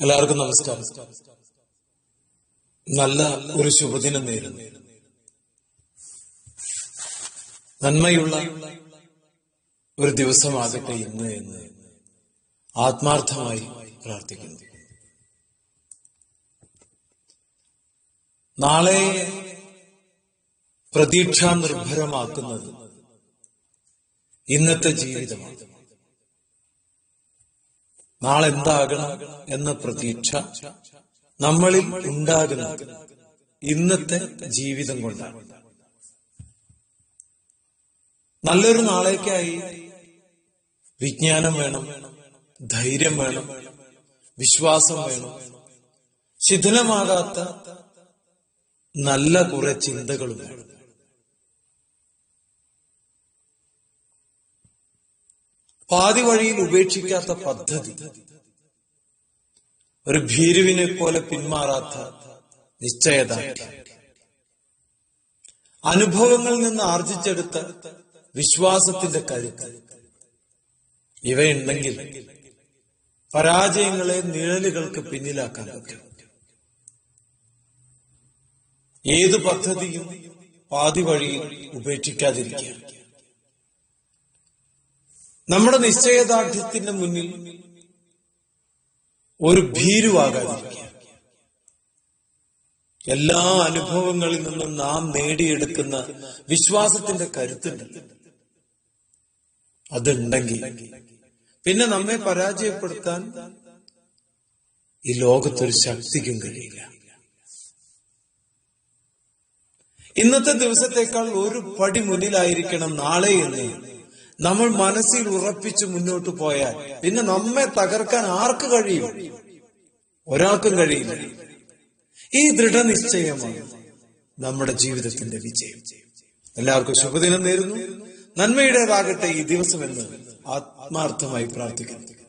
എല്ലാവർക്കും നമസ്കാരം. നല്ല ഒരു ശുഭദിനം നേരുന്നു. നന്മയുള്ള ഒരു ദിവസമാകട്ടെ ഇന്ന് എന്ന് ആത്മാർത്ഥമായി പ്രാർത്ഥിക്കുന്നു. നാളെ പ്രതീക്ഷാ നിർഭരമാക്കുന്നത് ഇന്നത്തെ ജീവിതമാണ്. നാളെ എന്താകണം എന്ന പ്രതീക്ഷ നമ്മളിൽ ഉണ്ടാകുന്നത് ഇന്നത്തെ ജീവിതം കൊണ്ടാണ്. നല്ലൊരു നാളേക്കായി വിജ്ഞാനം വേണം ധൈര്യം വേണം വിശ്വാസം വേണം. ശിഥിലമാകാത്ത നല്ല കുറെ ചിന്തകളും വേണം. പാതി വഴിയിൽ ഉപേക്ഷിക്കാത്ത പദ്ധതി. ഒരു ഭീരുവിനെ പോലെ പിന്മാറാത്ത നിശ്ചയദാർഢ്യം. അനുഭവങ്ങളിൽ നിന്ന് ആർജിച്ചെടുത്ത വിശ്വാസത്തിന്റെ കരുത്ത്. ഇവയുണ്ടെങ്കിൽ പരാജയങ്ങളെ നിഴലുകൾക്ക് പിന്നിലാക്കാൻ പറ്റും. ഏതു പദ്ധതിയും പാതി വഴിയിൽ ഉപേക്ഷിക്കാതിരിക്കുക. നമ്മുടെ നിശ്ചയദാർഢ്യത്തിന്റെ മുന്നിൽ ഒരു ഭീരുവാകാതിരിക്കുക. എല്ലാ അനുഭവങ്ങളിൽ നിന്നും നാം നേടിയെടുക്കുന്ന വിശ്വാസത്തിന്റെ കരുത്തുണ്ട്. അതുണ്ടെങ്കിൽ പിന്നെ നമ്മെ പരാജയപ്പെടുത്താൻ ഈ ലോകത്തൊരു ശക്തിക്കും കഴിയില്ല. ഇന്നത്തെ ദിവസത്തേക്കാൾ ഒരു പടി മുന്നിലായിരിക്കണം നാളെ എന്ന് നമ്മൾ മനസ്സിൽ ഉറപ്പിച്ച് മുന്നോട്ട് പോയാൽ പിന്നെ നമ്മെ തകർക്കാൻ ആർക്ക് കഴിയും? ഒരാൾക്കും കഴിയില്ല. ഈ ദൃഢനിശ്ചയമാണ് നമ്മുടെ ജീവിതത്തിന്റെ വിജയം. എല്ലാവർക്കും ശുഭദിനം നേരുന്നു. നന്മയുടേതാകട്ടെ ഈ ദിവസം എന്ന് ആത്മാർത്ഥമായി പ്രാർത്ഥിക്കുന്നു.